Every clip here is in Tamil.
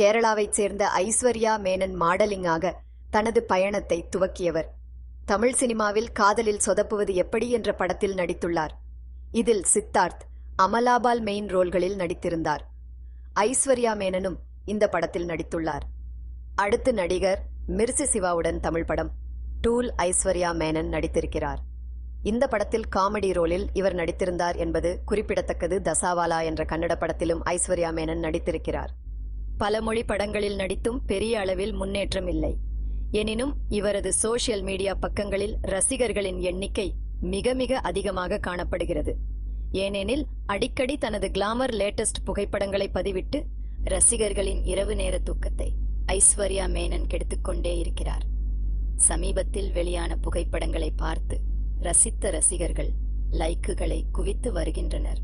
கேரளாவைச் சேர்ந்த ஐஸ்வர்யா மேனன் மாடலிங்காக தனது பயணத்தை துவக்கியவர். தமிழ் சினிமாவில் காதலில் சொதப்புவது எப்படி என்ற படத்தில் நடித்துள்ளார். இதில் சித்தார்த் அமலாபால் மெயின் ரோல்களில் நடித்திருந்தார். ஐஸ்வர்யா மேனனும் இந்த படத்தில் நடித்துள்ளார். அடுத்து நடிகர் மிர்சி சிவாவுடன் தமிழ் படம் டூல் ஐஸ்வர்யா மேனன் நடித்திருக்கிறார். இந்த படத்தில் காமெடி ரோலில் இவர் நடித்திருந்தார் என்பது குறிப்பிடத்தக்கது தசாவாலா என்ற கன்னட படத்திலும் ஐஸ்வர்யா மேனன் நடித்திருக்கிறார். பல மொழி படங்களில் நடித்தும் பெரிய அளவில் முன்னேற்றம் இல்லை எனினும் இவரது சோஷியல் மீடியா பக்கங்களில் ரசிகர்களின் எண்ணிக்கை மிக மிக அதிகமாக காணப்படுகிறது. ஏனெனில் அடிக்கடி தனது கிளாமர் லேட்டஸ்ட் புகைப்படங்களை பதிவிட்டு ரசிகர்களின் இரவு நேர தூக்கத்தை ஐஸ்வர்யா மேனன் கெடுத்துக்கொண்டே இருக்கிறார். சமீபத்தில் வெளியான புகைப்படங்களை பார்த்து ரசித்த ரசிகர்கள் லைக்குகளை குவித்து வருகின்றனர்.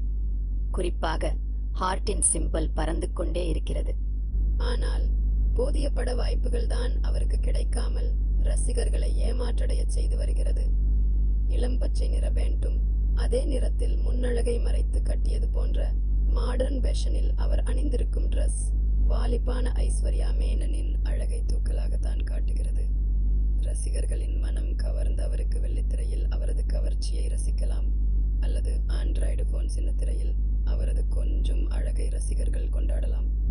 குறிப்பாக ஹார்ட்டின் சிம்பல் பறந்து கொண்டே இருக்கிறது. ஆனால் போதிய பட வாய்ப்புகள் தான் அவருக்கு கிடைக்காமல் ரசிகர்களை ஏமாற்றடைய செய்து வருகிறது. இளம் பச்சை நிற பேண்டும் அதே நிறத்தில் முன்னழகை மறைத்து கட்டியது போன்ற மாடர்ன் பேஷனில் அவர் அணிந்திருக்கும் ட்ரெஸ் வாலிபான ஐஸ்வர்யா மேனனின் அழகை தூக்கலாகத்தான் காட்டுகிறது. ரசிகர்களின் மனம் கவர்ந்த அவருக்கு வெள்ளித்திரையில் அவரது கவர்ச்சியை ரசிக்கலாம் அல்லது ஆண்ட்ராய்டு போன் சின்ன திரையில் அவரது கொஞ்சம் அழகை ரசிகர்கள் கொண்டாடலாம்.